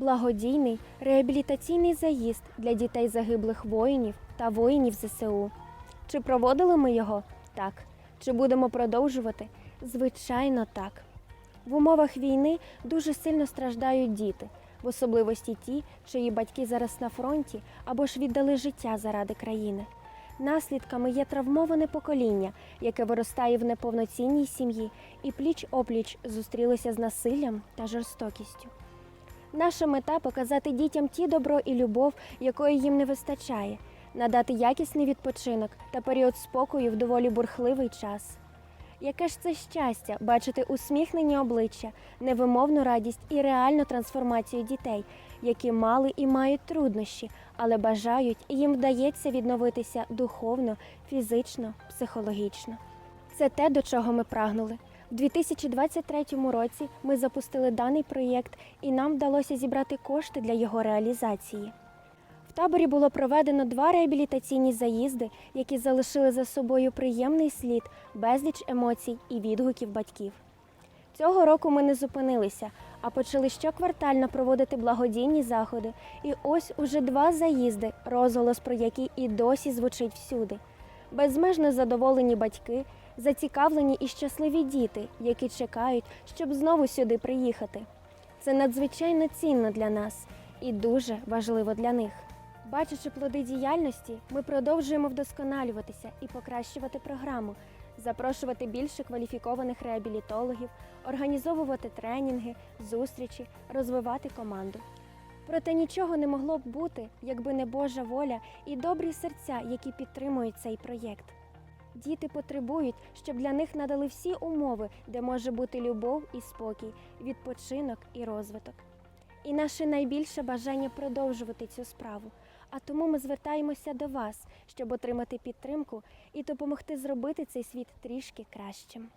благодійний реабілітаційний заїзд для дітей загиблих воїнів та воїнів ЗСУ. Чи проводили ми його? Так. Чи будемо продовжувати? Звичайно, так. В умовах війни дуже сильно страждають діти, в особливості ті, чиї батьки зараз на фронті або ж віддали життя заради країни. Наслідками є травмоване покоління, яке виростає в неповноцінній сім'ї і пліч-опліч зустрілося з насиллям та жорстокістю. Наша мета показати дітям ті добро і любов, якої їм не вистачає, надати якісний відпочинок та період спокою в доволі бурхливий час. Яке ж це щастя бачити усміхнені обличчя, невимовну радість і реальну трансформацію дітей, які мали і мають труднощі, але бажають і їм вдається відновитися духовно, фізично, психологічно. Це те, до чого ми прагнули. В 2023 році ми запустили даний проєкт, і нам вдалося зібрати кошти для його реалізації. В таборі було проведено два реабілітаційні заїзди, які залишили за собою приємний слід, безліч емоцій і відгуків батьків. Цього року ми не зупинилися, а почали щоквартально проводити благодійні заходи. І ось уже два заїзди, розголос про які і досі звучить всюди. Безмежно задоволені батьки, зацікавлені і щасливі діти, які чекають, щоб знову сюди приїхати. Це надзвичайно цінно для нас і дуже важливо для них. Бачачи плоди діяльності, ми продовжуємо вдосконалюватися і покращувати програму, запрошувати більше кваліфікованих реабілітологів, організовувати тренінги, зустрічі, розвивати команду. Проте нічого не могло б бути, якби не Божа воля і добрі серця, які підтримують цей проєкт. Діти потребують, щоб для них надали всі умови, де може бути любов і спокій, відпочинок і розвиток. І наше найбільше бажання продовжувати цю справу. А тому ми звертаємося до вас, щоб отримати підтримку і допомогти зробити цей світ трішки кращим.